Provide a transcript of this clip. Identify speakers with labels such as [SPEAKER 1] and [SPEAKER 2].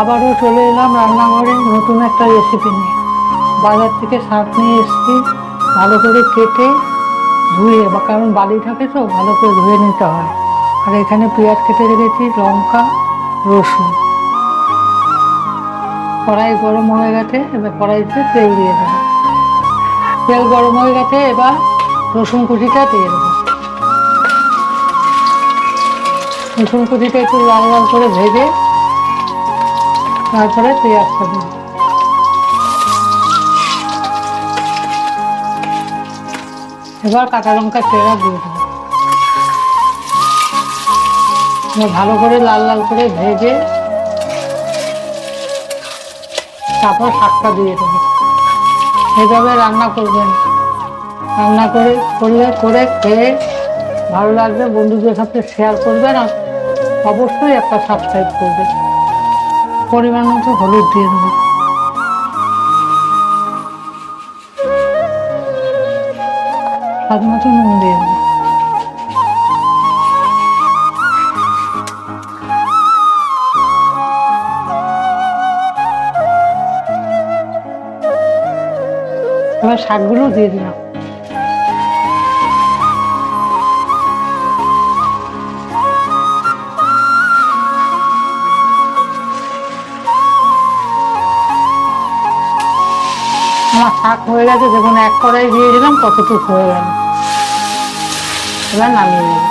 [SPEAKER 1] আবারও চলে এলাম রান্নাঘরে নতুন একটা রেসিপি নিয়ে। বাজার থেকে শাক নিয়ে এসেছি, ভালো করে কেটে ধুয়ে, বা কারণ বালি থাকে তো, ভালো করে ধুয়ে নিতে হয়। আর এখানে পেঁয়াজ কেটে রেখেছি, লঙ্কা, রসুন। কড়াই গরম হয়ে গেছে, এবার কড়াইতে তেল দিয়ে দেবো। তেল গরম হয়ে গেছে, এবার রসুন কুচিটা দিয়ে দেবো। রসুন কুচিটা একটু লাল লাল করে ভেজে তারপরে পেঁয়াজটা দেবো এবার কাঁচা লঙ্কা চেরা দিয়ে দেবো। ভালো করে লাল লাল করে ভেজে তারপর শাকটা দিয়ে দেবো। এভাবে রান্না করবেন। রান্না করে, করলে, করে খেয়ে ভালো লাগবে। বন্ধুদের সাথে শেয়ার করবেন আর অবশ্যই একটা সাবস্ক্রাইব করবেন। পরিমাণ মতো হলুদ দিয়ে দেবো। স্বাদ মতো নুন দিয়ে দেবো। এবার শাকগুলো দিয়ে দিলাম। আমার শাক হয়ে গেছে দেখুন এক কড়াই দিয়ে দিলাম কতটুকু হয়ে গেল। এবার নামিয়ে নেব।